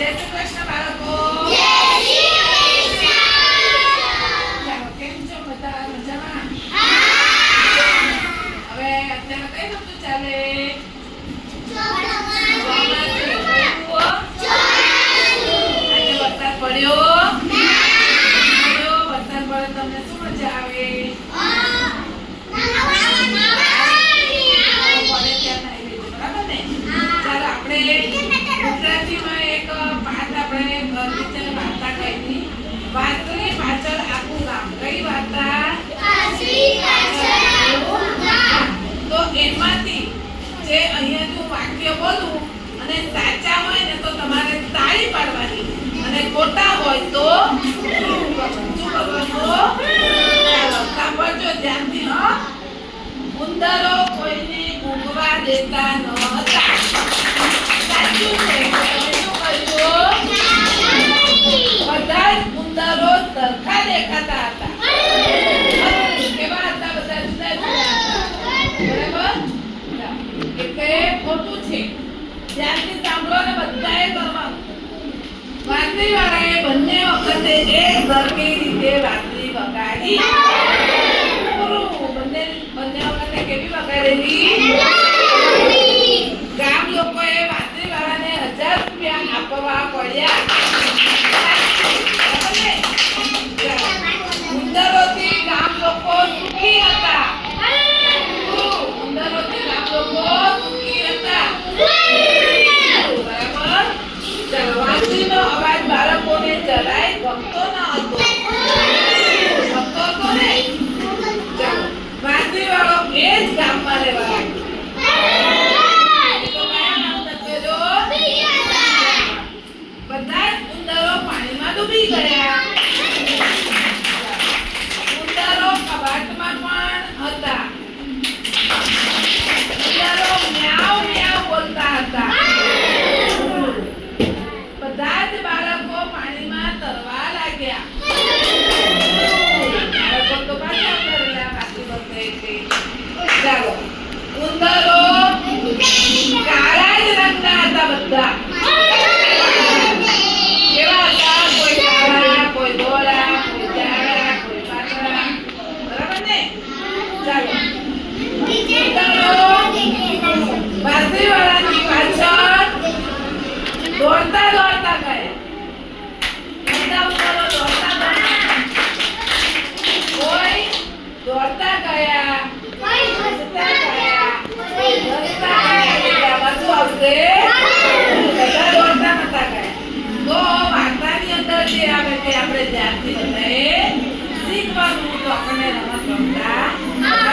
जैसे कुछ પાઠ આપણે વાર્તા કહી વાતની પાછળ આખું ગામ. કઈ વાર્તા તો એમાંથી જે અહીંયા હું વાક્ય બોલું અને સાચા હોય ને તો તમારે તાળી પાડવાની. અને ખોટા હોય તો શું કરવાનું? સાંભળજો ધ્યાનથી હો. ઉંદરો કોઈને ઊંઘવા દેતા ન હતા. સાચું ધ્યાનથી સાંભળો બધાએ કરવાનું વાંદરીવાળાએ બંને વખતે એક સરખી રીતે વાંદરી વગાડી. બંને બંને વખતે કેવી વગાડેલી? ગામ લોકોએ વાંદરીવાળાને હજાર રૂપિયા આપવા પડ્યા. ડૂબી ગયા ચાલો પાછળ દોડતા દોડતા ગયા. દોડતા ગયા નતા ગયા. તો વાર્તાની અંદર જે આવે તે આપણે ધ્યાનથી બધાએ શીખવાનું તો